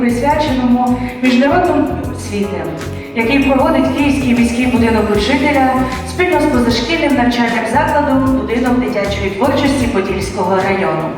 присвяченому міжнародному освіти, який проводить Київський міський будинок учителя спільно з позашкільним навчальним закладом будинок дитячої творчості Подільського району.